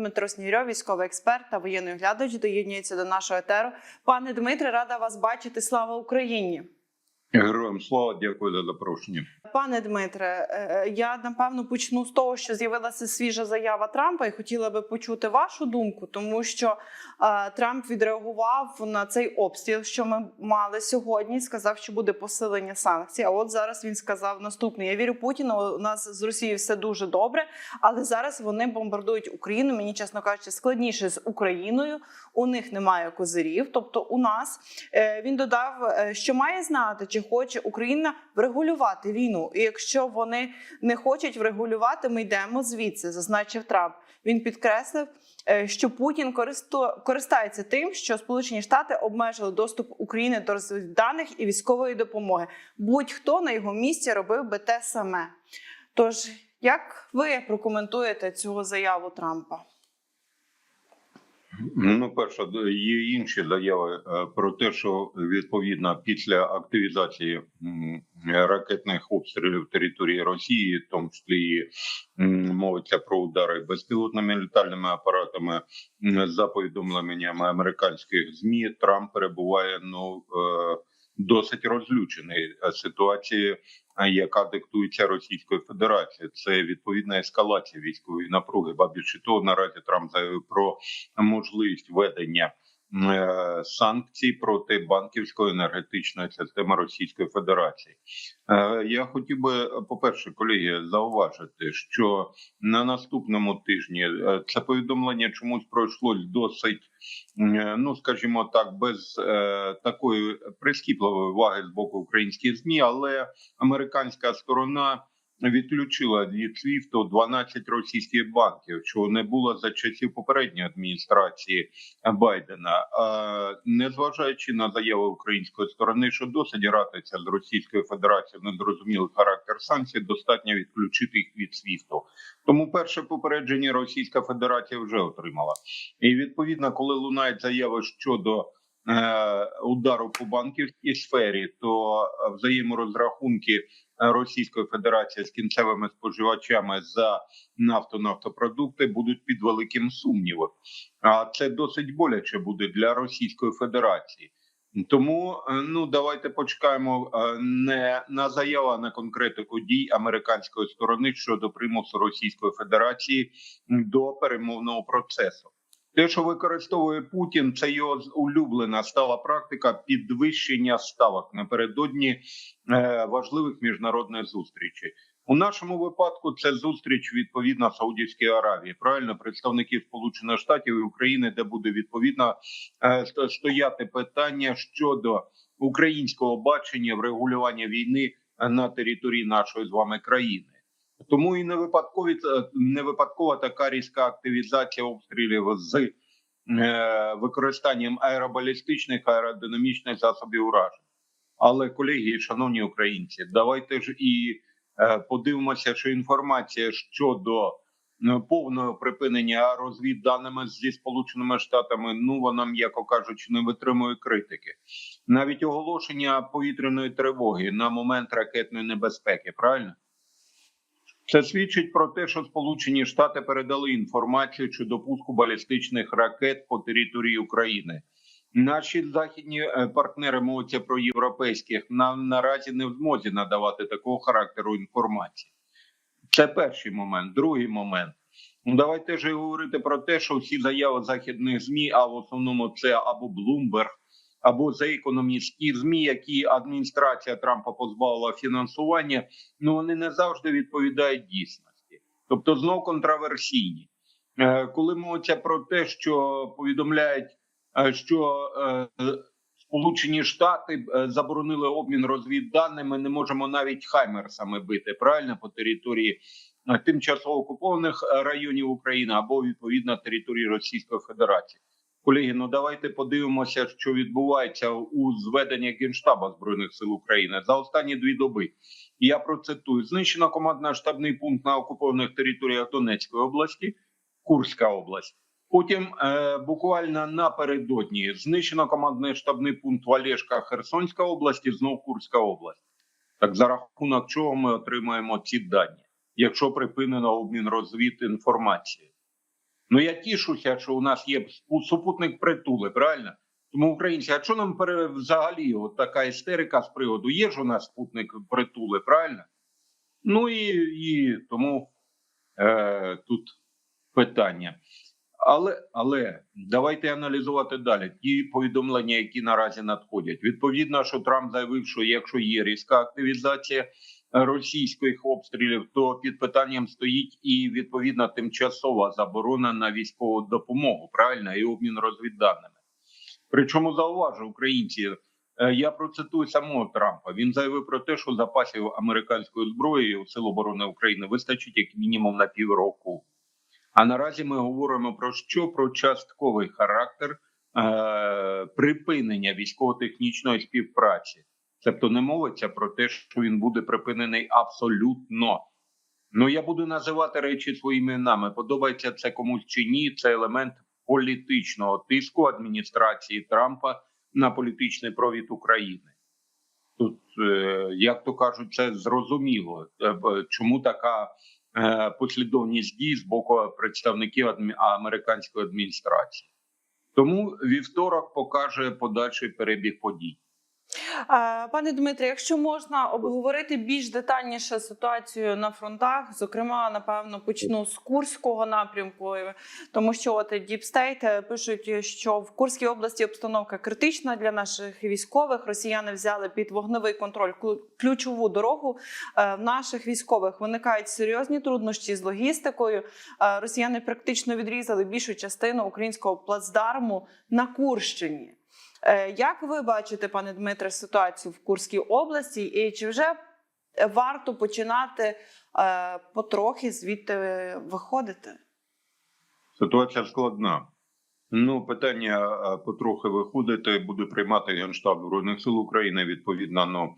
Дмитро Снігирьов, військовий експерт та воєнний оглядач, доєднується до нашого етеру. Пане Дмитре, рада вас бачити. Слава Україні! Героям слава, дякую за запрошення. Пане Дмитре, е, я напевно почну з того, що з'явилася свіжа заява Трампа, і хотіла би почути вашу думку, тому що е, Трамп відреагував на цей обстріл, що ми мали сьогодні. Сказав, що буде посилення санкцій. А от зараз він сказав наступне: я вірю Путіну. У нас з Росією все дуже добре, але зараз вони бомбардують Україну. Мені чесно кажучи, складніше з Україною. У них немає козирів. Тобто, у нас Е, він додав, е, що має знати, чи хоче Україна врегулювати війну. І якщо вони не хочуть врегулювати, ми йдемо звідси, зазначив Трамп. Він підкреслив, е, що Путін користається тим, що Сполучені Штати обмежили доступ України до розвідданих і військової допомоги. Будь-хто на його місці робив би те саме. Тож, як ви прокоментуєте цю заяву Трампа? Ну, перше, є інші заяви е, про те, що відповідно після активізації ракетних обстрілів території Росії, в тому числі мовиться про удари безпілотними літальними апаратами, за повідомленнями американських змі, Трамп перебуває ну е, досить розлючений ситуацією, ситуації, е, яка диктується Російською Федерацією. Це відповідна ескалація військової напруги. Ба більше того, наразі Трамп заявив про можливість ведення е, санкцій проти банківської енергетичної системи Російської Федерації. Е, Я хотів би, по перше, колеги, зауважити, що на наступному тижні е, це повідомлення чомусь пройшло досить, е, ну скажімо так, без е, такої прискіпливої уваги з боку українських змі, але американська сторона відключила від СВІФТу 12 російських банків, чого не було за часів попередньої адміністрації Байдена. Незважаючи на заяви української сторони, що досить гратися з Російською Федерацією в незрозумілий характер санкцій, достатньо відключити їх від СВІФТу. Тому перше попередження Російська Федерація вже отримала. І відповідно, коли лунають заяви щодо е, удару по банківській сфері, то е, взаєморозрахунки Російської Федерації з кінцевими споживачами за нафту нафтопродукти будуть під великим сумнівом. А це досить боляче буде для Російської Федерації. Тому е, ну давайте почекаємо е, не на заяву, а на конкретику дій американської сторони щодо примусу Російської Федерації до перемовного процесу. Те, що використовує Путін, це його улюблена стала практика підвищення ставок напередодні е, важливих міжнародних зустрічей. У нашому випадку це зустріч відповідно Саудівській Аравії, правильно представників Сполучених Штатів і України, де буде відповідно е, стояти питання щодо українського бачення врегулювання війни е, на території нашої з вами країни. Тому і не випадкові не випадкова така різка активізація обстрілів з е, використанням аеробалістичних аеродинамічних засобів ураження. Але колеги, шановні українці, давайте ж і е, подивимося, що інформація щодо е, повного припинення розвідданими зі сполученими штатами, ну вона, м'яко кажучи, не витримує критики. Навіть оголошення повітряної тривоги на момент ракетної небезпеки, правильно? Це свідчить про те, що Сполучені Штати передали інформацію щодо пуску балістичних ракет по території України. Наші західні е, партнери мовиться про європейських нам наразі не в змозі надавати такого характеру інформації. Це перший момент. Другий момент. Ну, давайте ж говорити про те, що всі заяви західних змі, а в основному це або Bloomberg, або за економістські змі, які адміністрація Трампа позбавила фінансування, ну вони не завжди відповідають дійсності, тобто знов контраверсійні. Е, Коли мовиться про те, що повідомляють, е, що е, Сполучені Штати заборонили обмін розвідданими, не можемо навіть хаймерсами бити правильно по території тимчасово окупованих районів України або відповідно території Російської Федерації. Колеги, ну давайте подивимося, що відбувається у зведенні Генштаба збройних сил України за останні дві доби. Я процитую: знищено командно-штабний пункт на окупованих територіях Донецької області, Курська область. Потім е, буквально напередодні знищено командний штабний пункт Валєшка, Херсонська область і знов Курська область. Так за рахунок чого ми отримаємо ці дані, якщо припинено обмін розвід інформації? Ну я тішуся, що у нас є супутник притули, правильно? Тому українці, а що нам взагалі от така істерика з приводу? Є ж у нас спутник притули, правильно? Ну і, і тому е, тут питання. Але, але давайте аналізувати далі ті повідомлення, які наразі надходять. Відповідно, що Трамп заявив, що якщо є різка активізація російських обстрілів, то під питанням стоїть і відповідна тимчасова заборона на військову допомогу, правильно, і обмін розвідданими. Причому зауважу українці. е, Я процитую самого Трампа. Він заявив про те, що запасів американської зброї у Сил оборони України вистачить як мінімум на півроку. А наразі ми говоримо про що? Про частковий характер е, припинення військово-технічної співпраці. Тобто не мовиться про те, що він буде припинений абсолютно. Ну я буду називати речі своїми іменами. Подобається це комусь чи ні. Це елемент політичного тиску адміністрації Трампа на політичний провід України. Тут, е, як то кажуть, це зрозуміло. Е, Чому така е, послідовність дій з боку представників американської адміністрації? Тому вівторок покаже подальший перебіг подій. Пане Дмитре, якщо можна обговорити більш детальніше ситуацію на фронтах, зокрема, напевно, почну з Курського напрямку, тому що от е, пишуть, що в Курській області обстановка критична для наших військових. Росіяни взяли під вогневий контроль ключову дорогу. Е, В наших військових виникають серйозні труднощі з логістикою. Е, Росіяни практично відрізали більшу частину українського плацдарму на Курщині. Е, Як ви бачите, пане Дмитре, ситуацію в Курській області, і чи вже варто починати е, потрохи звідти виходити? Ситуація складна. Ну, питання е, потрохи виходити буде приймати Генштаб Збройних сил України, відповідно, ну,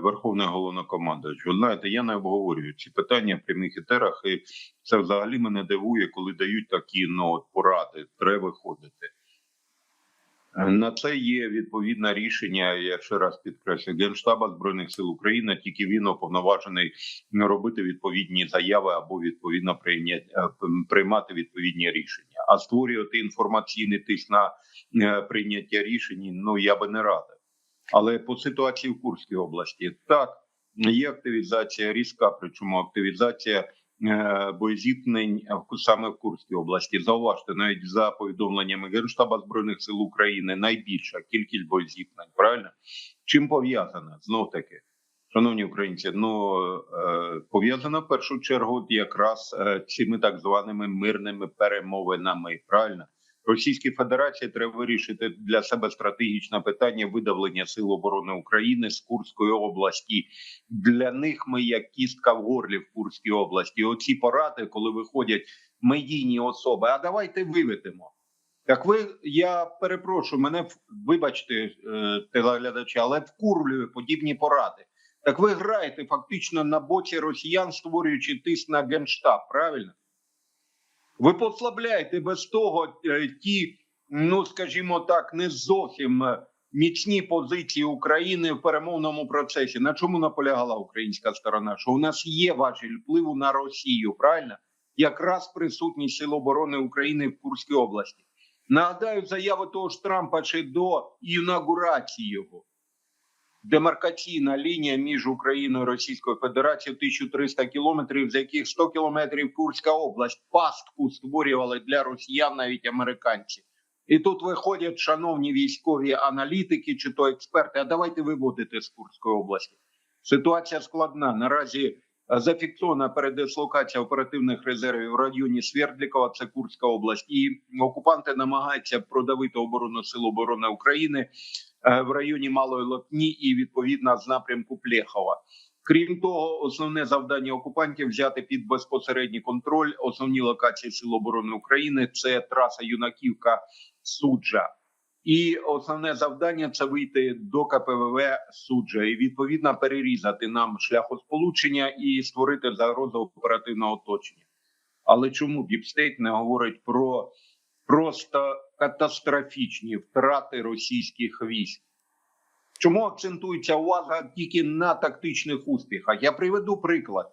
Верховний головнокомандуючий. Ви знаєте, я не обговорюю ці питання в прямих етерах, і це взагалі мене дивує, коли дають такі ну, поради. Треба виходити. Е, На це є відповідне рішення. Я ще раз підкреслю Генштаба збройних сил України. Тільки він уповноважений робити відповідні заяви або відповідно приймати відповідні рішення. А створювати інформаційний тиск на е, прийняття рішень. Ну я би не радив. Але по ситуації в Курській області так є активізація різка, причому активізація е, боєзіткнень в- саме в Курській області. Зауважте, навіть за повідомленнями Генштаба збройних сил України найбільша кількість боєзіткнень. Правильно чим пов'язана знов таки, шановні українці? Ну е, пов'язана в першу чергу якраз е, цими так званими мирними перемовинами. Правильно. Російській Федерації треба вирішити для себе стратегічне питання видавлення сил оборони України з Курської області. Для них ми як кістка в горлі в Курській області. Оці поради, коли виходять медійні особи. А давайте виведемо. Так ви, я перепрошую, мене в- вибачте, е, телеглядачі, але вкурлює подібні поради. Так ви граєте фактично на боці росіян, створюючи тиск на генштаб, правильно? Ви послабляєте без того е, ті, ну скажімо так, не зовсім е, міцні позиції України в перемовному процесі. На чому наполягала українська сторона? Що у нас є важіль впливу на Росію, правильно? Якраз присутність Сил оборони України в Курській області. Нагадаю, заяву того ж Трампа ще до інаугурації його. Демаркаційна лінія між Україною і Російською Федерацією 1300 кілометрів, з яких 100 кілометрів Курська область пастку створювали для росіян навіть американці. І тут виходять шановні військові аналітики чи то експерти. А давайте виводити з Курської області. Ситуація складна. Наразі зафіксована передислокація оперативних резервів в районі Свердлікова, це Курська область, і окупанти намагаються продавити оборону сил оборони України е, в районі Малої Лотні і відповідно з напрямку Плєхова. Крім того, основне завдання окупантів взяти під безпосередній контроль основні локації Сил оборони України. Це траса Юнаківка Суджа. І основне завдання це вийти до КПВВ суджа і відповідно перерізати нам шляхосполучення і створити загрозу оперативного оточення. Але чому Діпстейт не говорить про просто катастрофічні втрати російських військ? Чому акцентується увага тільки на тактичних успіхах? Я приведу приклад.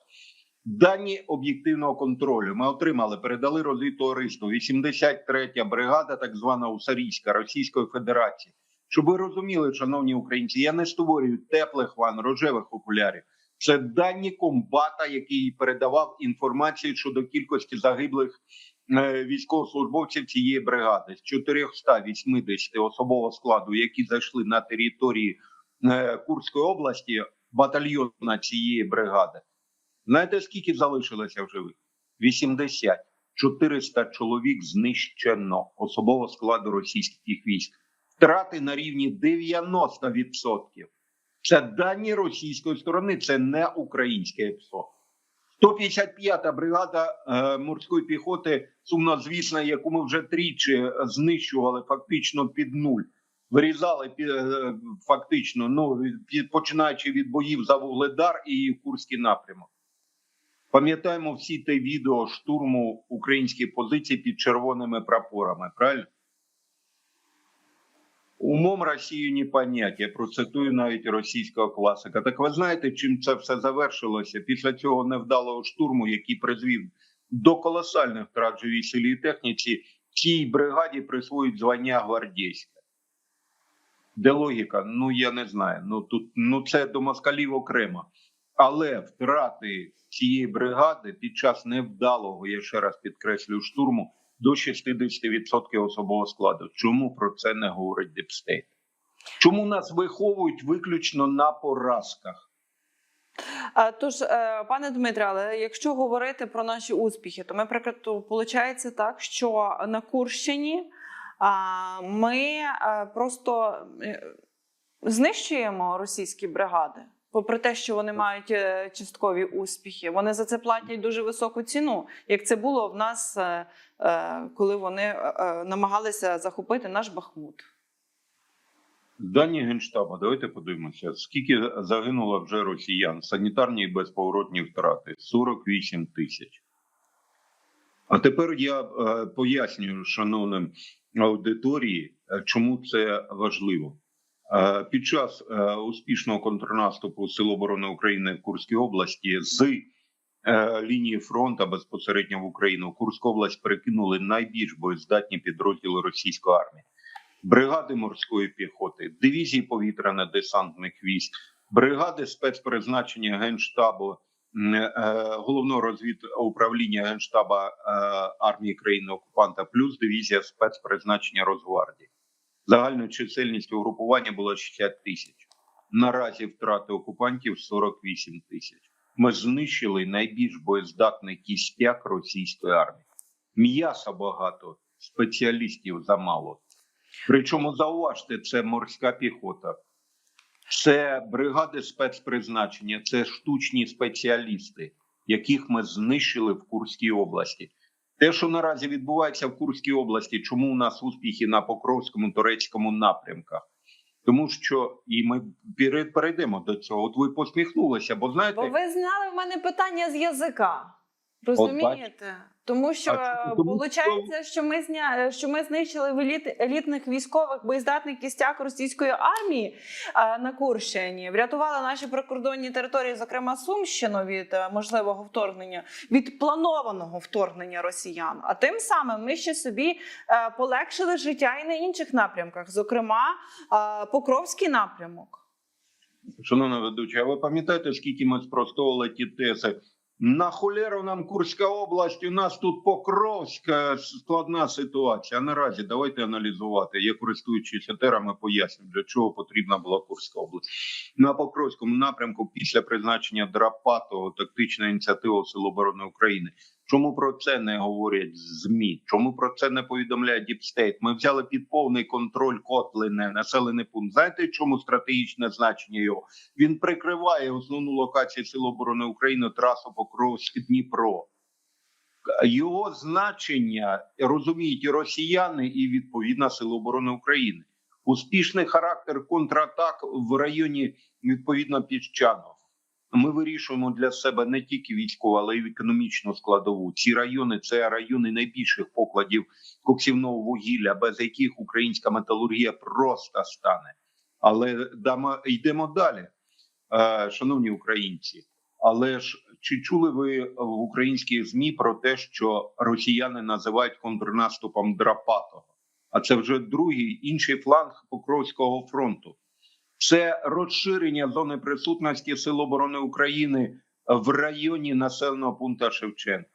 Дані об'єктивного контролю ми отримали, передали розвідтовариству 83-я бригада, так звана Усарійська Російської Федерації. Щоб ви розуміли, шановні українці, я не створюю теплих ван, рожевих окулярів. Це дані комбата, який передавав інформацію щодо кількості загиблих е, військовослужбовців цієї бригади з 480 особового складу, які зайшли на території е, Курської області, батальйона цієї бригади. Знаєте, скільки залишилося в живих? 80. 400 чоловік знищено особового складу російських військ. Втрати на рівні 90%. Це дані російської сторони, це не українське ПСО. 155-та бригада е, морської піхоти, сумнозвісна, яку ми вже тричі знищували фактично під нуль. Вирізали е, фактично, ну починаючи від боїв за Вугледар і Курський напрямок. Пам'ятаємо всі те відео штурму українських позицій під червоними прапорами, правильно? Умом Росії не понять. Я процитую навіть російського класика. Так ви знаєте, чим це все завершилося після цього невдалого штурму, який призвів до колосальних втрат живій силі і техніці, цій бригаді присвоюють звання гвардійське. Де логіка? Ну я не знаю. Ну тут ну це до москалів окремо. Але втрати цієї бригади під час невдалого, я ще раз підкреслюю, штурму до 60% особового складу. Чому про це не говорить Депстейт? Чому нас виховують виключно на поразках? Тож, е, пане Дмитре, але якщо говорити про наші успіхи, то ми виходить так, що на Курщині ми е, просто е, знищуємо російські бригади. Попри те, що вони мають е, часткові успіхи, вони за це платять дуже високу ціну, як це було в нас, е, е, коли вони намагалися захопити наш Бахмут. Дані генштабу, давайте подивимося, скільки загинуло вже росіян, санітарні і безповоротні втрати 48 тисяч. А тепер я пояснюю, шановним аудиторії, чому це важливо. Е, Під час е, успішного контрнаступу Сил оборони України в Курській області з е, лінії фронту безпосередньо в Україну в Курську область перекинули найбільш боєздатні підрозділи російської армії бригади морської піхоти, дивізії повітряно-десантних військ, бригади спецпризначення генштабу головного розвідуправління генштаба е, армії країни окупанта, плюс дивізія спецпризначення Росгвардії. Загальною чисельністю угрупування було 60 тисяч. Наразі втрати окупантів 48 тисяч. Ми знищили найбільш боєздатний кістяк російської армії. М'яса багато, спеціалістів замало. Причому зауважте, це морська піхота, це бригади спецпризначення, це штучні спеціалісти, яких ми знищили в Курській області. Те, що наразі відбувається в Курській області, чому у нас успіхи на Покровському турецькому напрямках? Тому що і ми пере- перейдемо до цього. От ви посміхнулися, бо знаєте, Бо ви знали в мене питання з язика. Розумієте? Тому що виходить, що ми зня... що ми знищили в еліт... елітних військових боєздатний кістяк російської армії а, на Курщині, врятували наші прикордонні території, зокрема Сумщину, від е, можливого вторгнення, від планованого вторгнення росіян. А тим самим ми ще собі е, полегшили життя і на інших напрямках, зокрема е, Покровський напрямок. Шановна ведуча, а ви пам'ятаєте, скільки ми спростовували ті тези? На холеру нам Курська область, у нас тут Покровська складна ситуація. Наразі давайте аналізувати. Я користуючись етерами, поясню, для чого потрібна була Курська область. На Покровському напрямку після призначення Драпатого тактична ініціатива Сил оборони України. Чому про це не говорять змі? Чому про це не повідомляє Діпстейт? Ми взяли під повний контроль Котлине, населений пункт. Знаєте, чому стратегічне значення його? Він прикриває основну локацію Сил оборони України трасу Покровськ Дніпро. Його значення розуміють і росіяни, і відповідно Сили оборони України. Успішний характер контратак в районі відповідно піщаного. Ми вирішуємо для себе не тільки військову, але й економічну складову. Ці райони це райони найбільших покладів коксівного вугілля, без яких українська металургія просто стане. Але дамо, йдемо далі, е, шановні українці. Але ж чи чули ви в українських змі про те, що росіяни називають контрнаступом Драпатого? А це вже другий інший фланг Покровського фронту. Це розширення зони присутності Сил оборони України в районі населеного пункту Шевченка.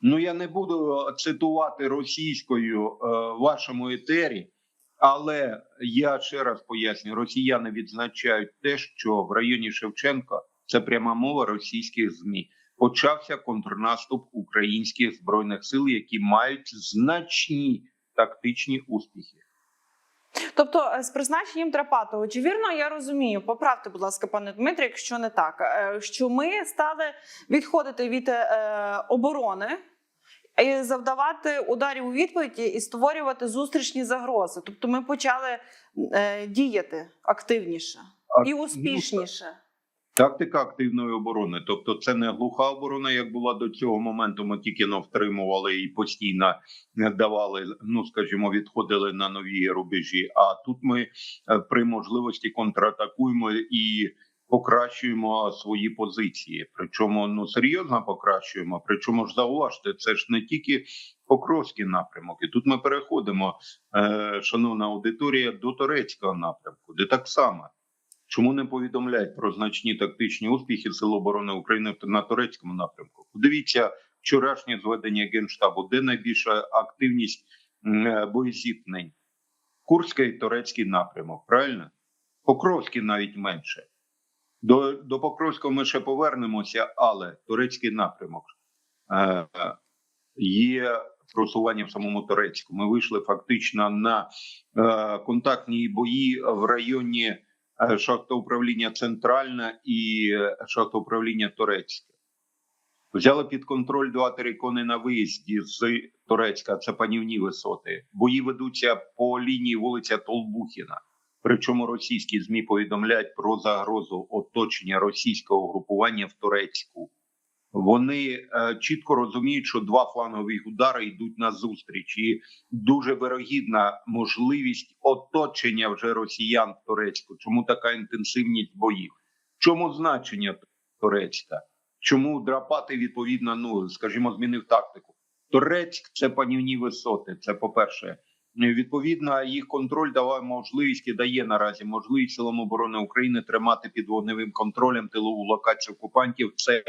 Ну я не буду цитувати російською е, вашому етері, але я ще раз поясню: росіяни відзначають те, що в районі Шевченка це пряма мова російських змі. Почався контрнаступ українських збройних сил, які мають значні тактичні успіхи. Тобто, е, з призначенням Трапатого, чи вірно я розумію? Поправте, будь ласка, пане Дмитрі, якщо не так, е, що ми стали відходити від е, оборони. І завдавати ударів у відповіді і створювати зустрічні загрози. Тобто ми почали діяти активніше і ну, успішніше. Тактика активної оборони, тобто це не глуха оборона, як була до цього моменту. Ми тільки но втримували і постійно не давали, ну скажімо, відходили на нові рубежі. А тут ми е, при можливості контратакуємо і покращуємо свої позиції. Причому ну серйозно покращуємо. Причому ж зауважте, це ж не тільки Покровський напрямок, тут ми переходимо, е, шановна аудиторія, до турецького напрямку, де так само. Чому не повідомляють про значні тактичні успіхи Сил оборони України на турецькому напрямку? Подивіться вчорашнє зведення генштабу, де найбільша активність е, боєзіткнень. Курський і турецький напрямок, правильно? Покровський навіть менше. До, до Покровського ми ще повернемося, але турецький напрямок е, є просування в самому Турецьку. Ми вийшли фактично на е, контактні бої в районі шахтоуправління Центральна і е, шахтоуправління Турецьке. Взяли під контроль два терикони на виїзді з Турецька. Це панівні висоти. Бої ведуться по лінії вулиця Толбухіна. Причому російські змі повідомляють про загрозу оточення російського групування в Турецьку. Вони е, чітко розуміють, що два флангові удари йдуть на зустріч, і дуже вирогідна можливість оточення вже росіян в Турецьку. Чому така інтенсивність боїв? Чому значення Турецька? Чому драпати відповідно? Ну скажімо, змінив тактику. Турецьк це панівні висоти. Це по перше. Відповідно, їх контроль давав можливість і дає наразі можливість силам оборони України тримати під вогневим контролем тилову локацію окупантів. Це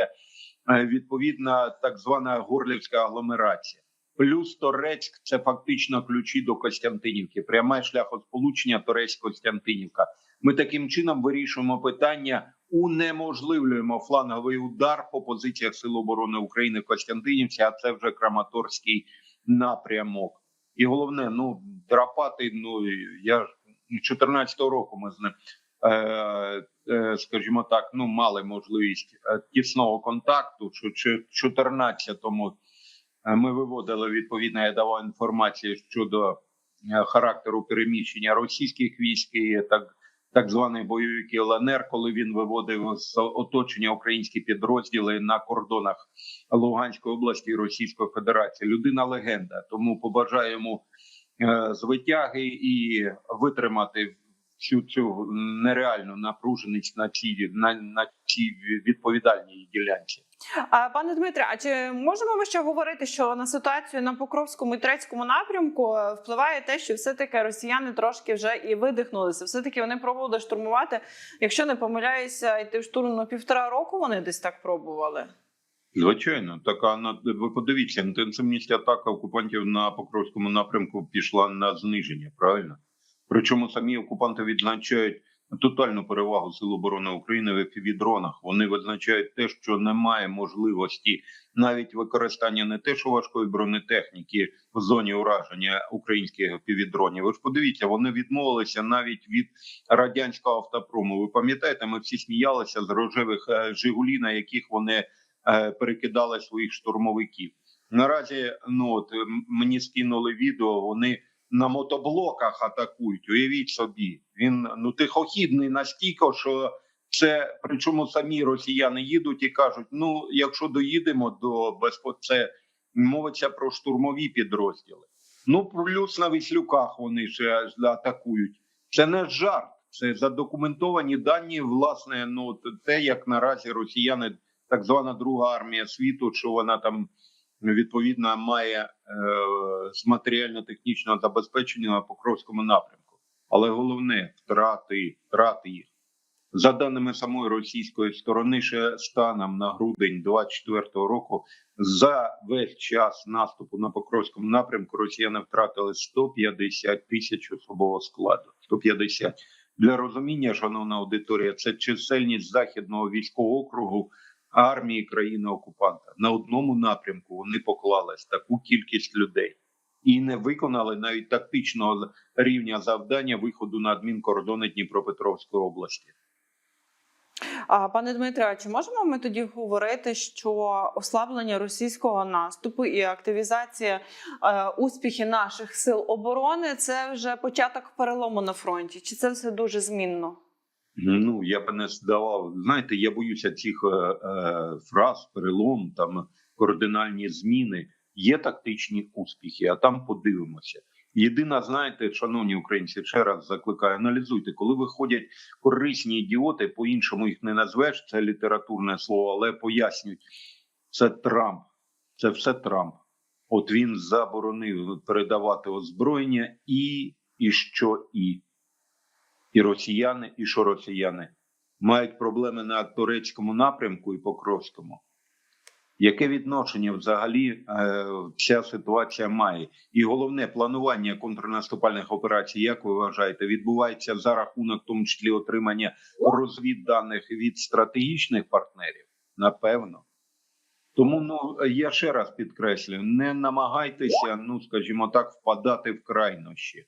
відповідна так звана горлівська агломерація. Плюс Торецьк це фактично ключі до Костянтинівки. Пряме шляхосполучення Торецьк-Костянтинівка. Ми таким чином вирішуємо питання, унеможливлюємо фланговий удар по позиціях Сил оборони України Костянтинівці. А це вже Краматорський напрямок. І головне, ну драпати. Ну я ж 14-го року ми з ним, е, е, скажімо так, ну мали можливість е, тісного контакту. Що чи 14-му е, ми виводили відповідно, я давав інформацію щодо е, характеру переміщення російських військ і так. Так званий бойовик ЛНР, коли він виводив з оточення українські підрозділи на кордонах Луганської області і Російської Федерації. Людина легенда. Тому побажаємо е, звитяги і витримати всю цю нереальну напруженість на цій на, на цій відповідальній ділянці. А пане Дмитре, а чи можемо ми ще говорити, що на ситуацію на Покровському і Трецькому напрямку е, впливає те, що все-таки росіяни трошки вже і видихнулися? Все таки вони пробували штурмувати. Якщо не помиляюся, йти в штурм на півтора року. Вони десь так пробували. Звичайно, така на ви подивіться, інтенсивність атак окупантів на Покровському напрямку пішла на зниження. Правильно, причому самі окупанти відзначають тотальну перевагу Сил оборони України в епівідронах. Вони визначають те, що немає можливості навіть використання не те, що важкої бронетехніки в зоні ураження українських епівідронів. Ви ж подивіться, вони відмовилися навіть від радянського автопрому. Ви пам'ятаєте, ми всі сміялися з рожевих е, Жигулі, на яких вони е, перекидали своїх штурмовиків. Наразі ну от мені скинули відео. Вони на мотоблоках атакують. Уявіть собі, він ну тихохідний настільки, що це причому самі росіяни їдуть і кажуть: ну, якщо доїдемо до безпо... це мовиться про штурмові підрозділи. Ну, плюс на віслюках вони ще атакують. Це не жарт, це задокументовані дані, власне, ну те, як наразі росіяни так звана друга армія світу, що вона там відповідно має е, з матеріально-технічного забезпечення на Покровському напрямку. Але головне втрати, втрати їх. За даними самої російської сторони, ще станом на грудень 24-го року, за весь час наступу на Покровському напрямку росіяни втратили 150 тисяч особового складу. 150. Для розуміння, шановна аудиторія, це чисельність західного військового округу армії країни окупанта. На одному напрямку вони поклались таку кількість людей і не виконали навіть тактичного рівня завдання виходу на адмінкордони Дніпропетровської області. А пане Дмитре, чи можемо ми тоді говорити, що ослаблення російського наступу і активізація е, успіхів наших сил оборони це вже початок перелому на фронті? Чи це все дуже змінно? Ну я б не здавав. Знаєте, я боюся цих е, е, фраз, перелом, там кардинальні зміни. Є тактичні успіхи, а там подивимося. Єдина, знаєте, шановні українці, ще раз закликаю, аналізуйте, коли виходять корисні ідіоти, по-іншому їх не назвеш, це літературне слово, але пояснюють, це Трамп, це все Трамп. От він заборонив передавати озброєння і, і що і. І росіяни, і що росіяни мають проблеми на турецькому напрямку і Покровському. Яке відношення взагалі е, ця ситуація має? І головне планування контрнаступальних операцій, як ви вважаєте, відбувається за рахунок, в тому числі отримання розвідданих від стратегічних партнерів? Напевно. Тому ну я ще раз підкреслюю: не намагайтеся, ну скажімо так, впадати в крайнощі.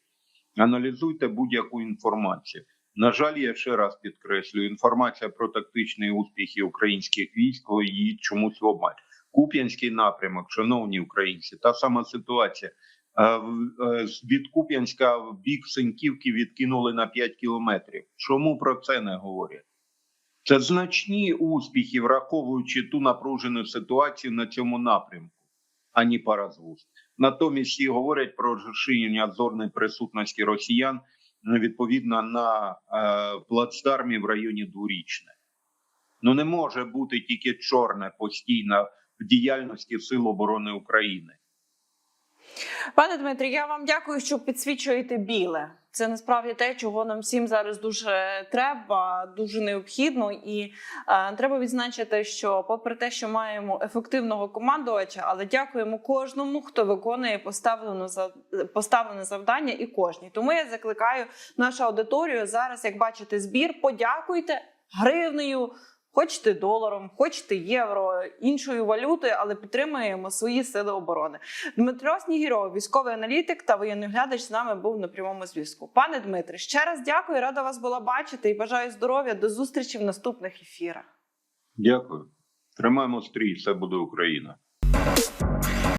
Аналізуйте будь-яку інформацію. На жаль, я ще раз підкреслюю: інформація про тактичні успіхи українських військ її чомусь обмаль. Куп'янський напрямок, шановні українці, та сама ситуація. Е, е, Від Куп'янська в бік Синьківки відкинули на 5 кілометрів. Чому про це не говорять? Це значні успіхи, враховуючи ту напружену ситуацію на цьому напрямку, ані пара з вуст. Натомість всі говорять про розширення зорної присутності росіян ну, відповідно на е, плацдармі в районі Дворічне. Ну не може бути тільки чорне постійно в діяльності Сил оборони України. Пане Дмитрі, я вам дякую, що підсвічуєте біле. Це насправді те, чого нам всім зараз дуже треба, дуже необхідно. І е, треба відзначити, що, попри те, що маємо ефективного командувача, але дякуємо кожному, хто виконує поставлене за поставлене завдання, і кожній. Тому я закликаю нашу аудиторію зараз, як бачите, збір. Подякуйте гривнею. Хочете доларом, хочете євро, іншою валютою, але підтримуємо свої сили оборони. Дмитро Снігіров, військовий аналітик та воєнний глядач, з нами був на прямому зв'язку. Пане Дмитре, ще раз дякую, рада вас була бачити і бажаю здоров'я. До зустрічі в наступних ефірах. Дякую. Тримаємо стрій, все буде Україна.